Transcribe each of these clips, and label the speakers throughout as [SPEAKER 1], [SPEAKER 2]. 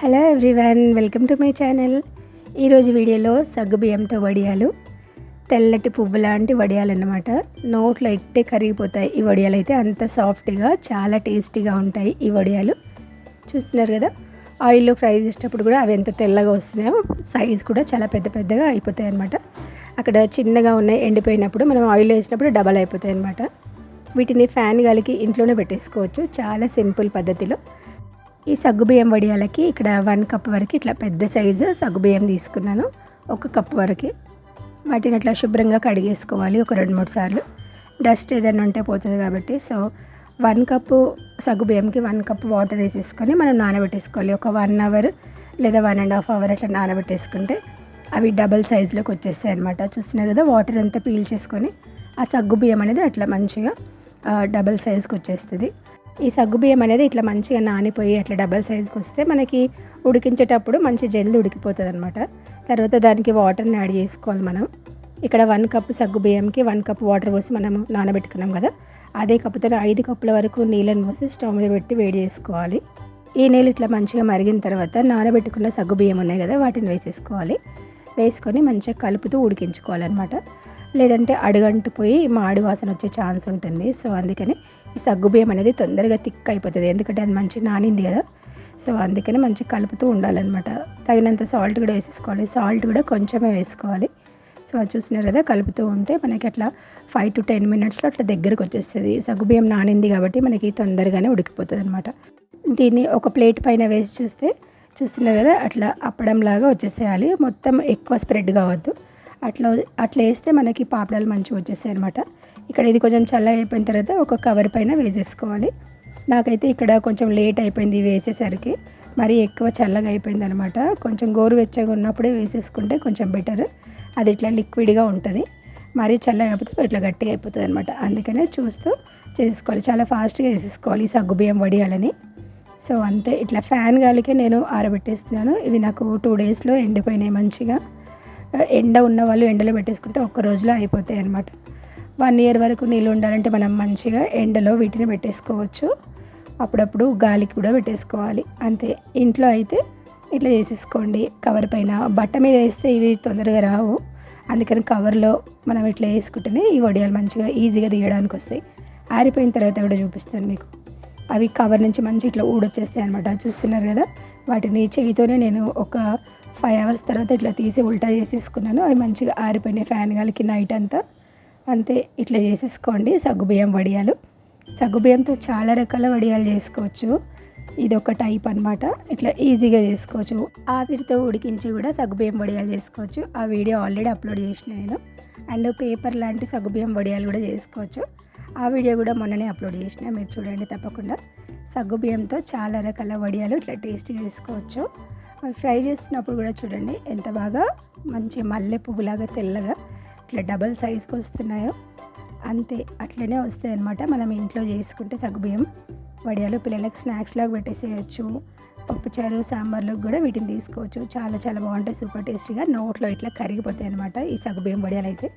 [SPEAKER 1] Hello everyone welcome to my channel. ఈరోజు వీడియోలో సగ్గుబియ్యంతో వడియాలు తెల్లటి పువ్వు లాంటి వడియాలు అన్నమాట నోట్లో ఇట్టే కరిగిపోతాయి ఈ వడియాలు అయితే అంత సాఫ్ట్గా చాలా టేస్టీగా ఉంటాయి ఈ వడియాలు. చూస్తున్నారు కదా ఆయిల్లో ఫ్రై చేసేటప్పుడు కూడా అవి ఎంత తెల్లగా వస్తున్నాయో సైజ్ కూడా చాలా పెద్ద పెద్దగా అయిపోతాయి అనమాట అక్కడ చిన్నగా ఉన్నాయి ఎండిపోయినప్పుడు మనం ఆయిల్ వేసినప్పుడు డబల్ అయిపోతాయి అనమాట వీటిని ఫ్యాన్ గాలికి ఇంట్లోనే పెట్టేసుకోవచ్చు చాలా సింపుల్ పద్ధతిలో. ఈ సగ్గుబియ్యం వడియాలకి ఇక్కడ వన్ కప్ వరకు ఇట్లా పెద్ద సైజు సగ్గుబియ్యం తీసుకున్నాను. ఒక కప్ వరకు. వాటిని అట్లా శుభ్రంగా కడిగేసుకోవాలి ఒక రెండు మూడు సార్లు. డస్ట్ ఏదైనా ఉంటే పోతుంది కాబట్టి. సో వన్ కప్పు సగ్గుబియ్యంకి వన్ కప్ వాటర్ వేసేసుకొని మనం నానబెట్టేసుకోవాలి. ఒక వన్ అవర్ లేదా వన్ అండ్ హాఫ్ అవర్ అట్లా నానబెట్టేసుకుంటే అవి డబల్ సైజులోకి వచ్చేస్తాయి అనమాట చూస్తున్నారు కదా వాటర్ అంతా పీల్చేసుకొని ఆ సగ్గుబియ్యం అనేది అట్లా మంచిగా డబల్ సైజ్కి వచ్చేస్తుంది. ఈ సగ్గుబియ్యం అనేది ఇట్లా మంచిగా నానిపోయి అట్లా డబల్ సైజ్కి వస్తే మనకి ఉడికించేటప్పుడు మంచి జల్ది ఉడికిపోతుంది అనమాట తర్వాత దానికి వాటర్ని యాడ్ చేసుకోవాలి మనం. ఇక్కడ వన్ కప్ సగ్గుబియ్యంకి వన్ కప్ వాటర్ పోసి మనం నానబెట్టుకున్నాం కదా అదే కప్పుతో ఐదు కప్పుల వరకు నీళ్ళని పోసి స్టవ్ మీద పెట్టి వేడి చేసుకోవాలి. ఈ నీళ్ళు ఇట్లా మంచిగా మరిగిన తర్వాత నానబెట్టుకున్న సగ్గుబియ్యం ఉన్నాయి కదా వాటిని వేసేసుకోవాలి. వేసుకొని మంచిగా కలుపుతూ ఉడికించుకోవాలన్నమాట. లేదంటే అడుగంటిపోయి మాడి వాసన వచ్చే ఛాన్స్ ఉంటుంది. సో అందుకని ఈ సగ్గుబియ్యం అనేది తొందరగా థిక్ అయిపోతుంది. ఎందుకంటే అది మంచి నానింది కదా. సో అందుకని మంచి కలుపుతూ ఉండాలన్నమాట. తగినంత సాల్ట్ కూడా వేసేసుకోవాలి. సాల్ట్ కూడా కొంచెమే వేసుకోవాలి. సో అది చూసినారు కదా కలుపుతూ ఉంటే మనకి అట్లా ఫైవ్ టు టెన్ మినిట్స్లో అట్లా దగ్గరకు వచ్చేస్తుంది. సగ్గుబియ్యం నానింది కాబట్టి మనకి తొందరగానే ఉడికిపోతుంది అనమాట దీన్ని ఒక ప్లేట్ పైన వేసి చూస్తే చూస్తున్నారు కదా అట్లా అప్పడంలాగా వచ్చేసేయాలి. మొత్తం ఎక్కువ స్ప్రెడ్ కావద్దు. అట్లా అట్లా వేస్తే మనకి పాపడాలు మంచిగా వచ్చేసాయి అనమాట ఇక్కడ ఇది కొంచెం చల్ల అయిపోయిన తర్వాత ఒక కవర్ పైన వేసేసుకోవాలి. నాకైతే ఇక్కడ కొంచెం లేట్ అయిపోయింది వేసేసరికి. మరి ఎక్కువ చల్లగా అయిపోయింది అనమాట కొంచెం గోరువెచ్చగా ఉన్నప్పుడే వేసేసుకుంటే కొంచెం బెటర్. అది ఇట్లా లిక్విడ్గా ఉంటుంది. మరీ చల్లగా అయిపోతే ఇట్లా గట్టిగా అయిపోతుంది అనమాట అందుకనే చూస్తూ చేసుకోవాలి. చాలా ఫాస్ట్గా వేసేసుకోవాలి ఈ సగ్గుబియ్యం వడియాలని. సో అంతే. ఇట్లా ఫ్యాన్ గాలికే నేను ఆరబెట్టేస్తున్నాను. ఇవి నాకు టూ డేస్లో ఎండిపోయినాయి మంచిగా. ఎండ ఉన్న వాళ్ళు ఎండలో పెట్టేసుకుంటే ఒక్క రోజులో అయిపోతాయి అనమాట వన్ ఇయర్ వరకు నీళ్ళు ఉండాలంటే మనం మంచిగా ఎండలో వీటిని పెట్టేసుకోవచ్చు. అప్పుడప్పుడు గాలికి కూడా పెట్టేసుకోవాలి. అంతే. ఇంట్లో అయితే ఇట్లా చేసేసుకోండి. కవర్ పైన బట్ట మీద వేస్తే ఇవి తొందరగా రావు. అందుకని కవర్లో మనం ఇట్లా వేసుకుంటేనే ఈ వడియాలు మంచిగా ఈజీగా తీయడానికి వస్తాయి. ఆరిపోయిన తర్వాత కూడా చూపిస్తాను మీకు. అవి కవర్ నుంచి మంచి ఇట్లా ఊడొచ్చేస్తాయి అనమాట చూస్తున్నారు కదా? వాటిని చేయితోనే నేను ఒక ఫైవ్ అవర్స్ తర్వాత ఇట్లా తీసి ఉల్టా చేసేసుకున్నాను. అవి మంచిగా ఆరిపోయినాయి ఫ్యాన్ గాలికి నైట్ అంతా. అంతే ఇట్లా చేసేసుకోండి. సగ్గుబియ్యం వడియాలు. సగ్గుబియ్యంతో చాలా రకాల వడియాలు చేసుకోవచ్చు. ఇది ఒక టైప్ అనమాట ఇట్లా ఈజీగా చేసుకోవచ్చు. ఆవిరితో ఉడికించి కూడా సగ్గుబియ్యం వడియాలు చేసుకోవచ్చు. ఆ వీడియో ఆల్రెడీ అప్లోడ్ చేసిన నేను. అండ్ పేపర్ లాంటి సగ్గుబియ్యం వడియాలు కూడా చేసుకోవచ్చు. ఆ వీడియో కూడా మొన్ననే అప్లోడ్ చేసిన. మీరు చూడండి తప్పకుండా. సగ్గుబియ్యంతో చాలా రకాల వడియాలు ఇట్లా టేస్టీగా చేసుకోవచ్చు. అవి ఫ్రై చేసినప్పుడు కూడా చూడండి ఎంత బాగా మంచి మల్లె పువ్వులాగా తెల్లగా ఇట్లా డబల్ సైజ్కి వస్తున్నాయో అంతే అట్లనే వస్తాయి అనమాట మనం ఇంట్లో చేసుకుంటే సగ్గుబియ్యం వడియాలు పిల్లలకు స్నాక్స్ లాగా పెట్టేసేయచ్చు. పప్పుచారు సాంబార్లోకి కూడా వీటిని తీసుకోవచ్చు. చాలా చాలా బాగుంటాయి సూపర్ టేస్టీగా నోట్లో ఇట్లా కరిగిపోతాయి అనమాట ఈ సగ్గుబియ్యం వడియాలు అయితే.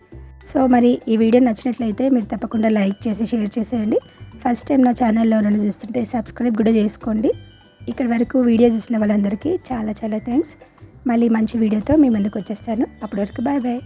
[SPEAKER 1] సో మరి ఈ వీడియో నచ్చినట్లయితే మీరు తప్పకుండా లైక్ చేసి షేర్ చేసేయండి. ఫస్ట్ టైం నా ఛానల్లో నన్ను చూస్తుంటే సబ్స్క్రైబ్ కూడా చేసుకోండి. ఇక్కడ వరకు వీడియో చూసిన వాళ్ళందరికీ చాలా చాలా థ్యాంక్స్. మళ్ళీ మంచి వీడియోతో మీ ముందుకు వచ్చేస్తాను. అప్పటి వరకు బాయ్ బాయ్.